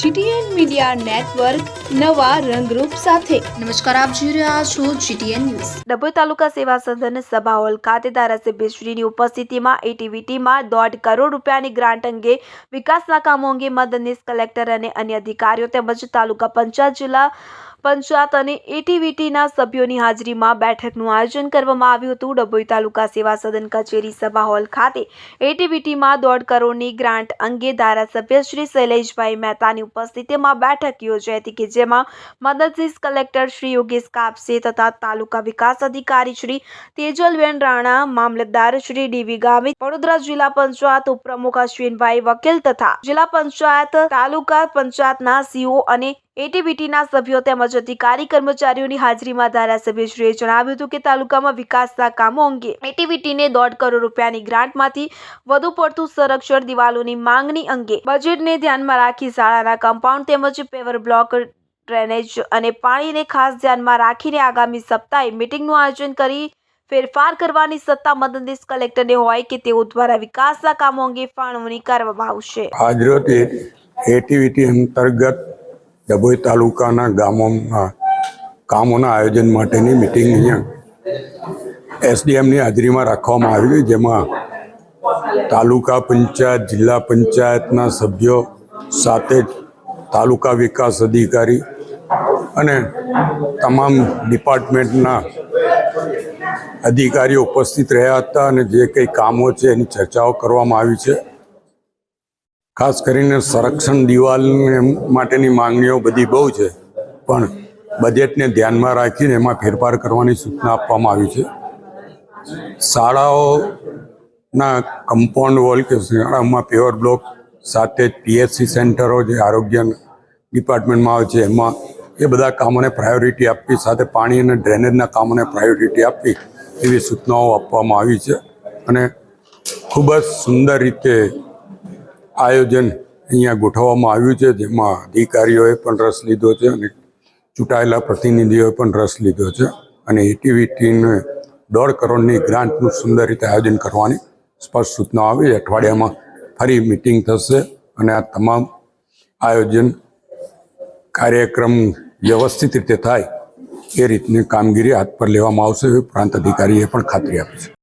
GTN media network નવા રંગરૂપ સાથે. નમસ્કાર આપ જોઈ રહ્યા છો જીટીએન ન્યૂઝ. ડભોઈ તાલુકા સેવા સદન સભા હોલ ખાતે ધારાસભ્યશ્રીની ઉપસ્થિતિમાં એટીવીટીમાં દોઢ કરોડ રૂપિયાની ગ્રાન્ટ અંગે વિકાસના કામો અંગે મદદનીશ કલેક્ટર અને અન્ય અધિકારીઓ તેમજ તાલુકા પંચાયત જિલ્લા પંચાયત અને એટીવીટીના સભ્યોની હાજરીમાં બેઠકનું આયોજન કરવામાં આવ્યું હતું. ડભોઈ તાલુકા સેવા સદન કચેરી સભા હોલ ખાતે એટીવીટીમાં દોઢ કરોડની ગ્રાન્ટ અંગે ધારાસભ્ય શ્રી શૈલેષભાઈ મહેતાની ઉપસ્થિતિમાં બેઠક યોજાઈ હતી કે જેમાં મદદનીશ કલેક્ટર શ્રી યોગેશ કાપસે તથા તાલુકા વિકાસ અધિકારી શ્રી તેજલબેન રાણા, મામલતદાર શ્રી ડીવી ગામિત, વડોદરા જિલ્લા પંચાયત ઉપપ્રમુખ અશ્વિનભાઈ વકીલ તથા જિલ્લા પંચાયત તાલુકા પંચાયતના સીઓ અને એટીબીટીના સભ્યો તેમજ અધિકારી કર્મચારીઓની હાજરીમાં ધારાસભ્યશ્રીએ જણાવ્યું હતું કે તાલુકામાં વિકાસના કામો અંગે એટીબીટીને દોઢ કરોડ રૂપિયાની ગ્રાન્ટમાંથી વધુ પડતું સંરક્ષણ દિવાલોની માંગણી અંગે બજેટને ધ્યાનમાં રાખી શાળાના કમ્પાઉન્ડ તેમજ પેવર બ્લોક, ડ્રેનેજ અને પાણીને ખાસ ધ્યાનમાં રાખીને આગામી સપ્તાહે મિટિંગનું આયોજન કરી ફેરફાર કરવાની સત્તા મદદનીશ કલેક્ટરને હોય કે તેઓ દ્વારા વિકાસના કામો અંગે ફાળવણી કરવામાં આવશે. એટીવીટી અંતર્ગત ડભોઈ તાલુકાના ગામોમાં, કામોના આયોજન માટેની મિટિંગ અહીંયા એસડીએમની હાજરીમાં રાખવામાં આવી જેમાં તાલુકા પંચાયત, જિલ્લા પંચાયતના સભ્યો સાથે તાલુકા વિકાસ અધિકારી અને તમામ ડિપાર્ટમેન્ટના અધિકારીઓ ઉપસ્થિત રહ્યા હતા અને જે કંઈ કામો છે એની ચર્ચાઓ કરવામાં આવી છે. ખાસ કરીને સંરક્ષણ દિવાલને માટેની માંગણીઓ બધી બહુ છે. પણ બજેટને ધ્યાનમાં રાખીને એમાં ફેરફાર કરવાની સૂચના આપવામાં આવી છે. શાળાઓના કમ્પાઉન્ડ વોલ કે શાળામાં પ્યોર બ્લોક સાથે પીએચસી સેન્ટરો જે આરોગ્ય ડિપાર્ટમેન્ટમાં આવે છે, એમાં એ બધા કામોને પ્રાયોરિટી આપવી, સાથે પાણી અને ડ્રેનેજના કામોને પ્રાયોરિટી આપવી એવી સૂચનાઓ આપવામાં આવી છે. અને ખૂબ જ સુંદર રીતે આયોજન અહીંયા ગોઠવવામાં આવ્યું છે, જેમાં અધિકારીઓએ પણ રસ લીધો છે અને ચૂંટાયેલા પ્રતિનિધિઓએ પણ રસ લીધો છે. અને એટીવીટીને દોઢ કરોડની ગ્રાન્ટનું સુંદર રીતે આયોજન કરવાની સ્પષ્ટ સૂચના આવી. અઠવાડિયામાં ફરી મિટિંગ થશે અને આ તમામ આયોજન કાર્યક્રમ વ્યવસ્થિત રીતે થાય એ રીતની કામગીરી હાથ પર લેવામાં આવશે પ્રાંત અધિકારીએ પણ ખાતરી આપી છે.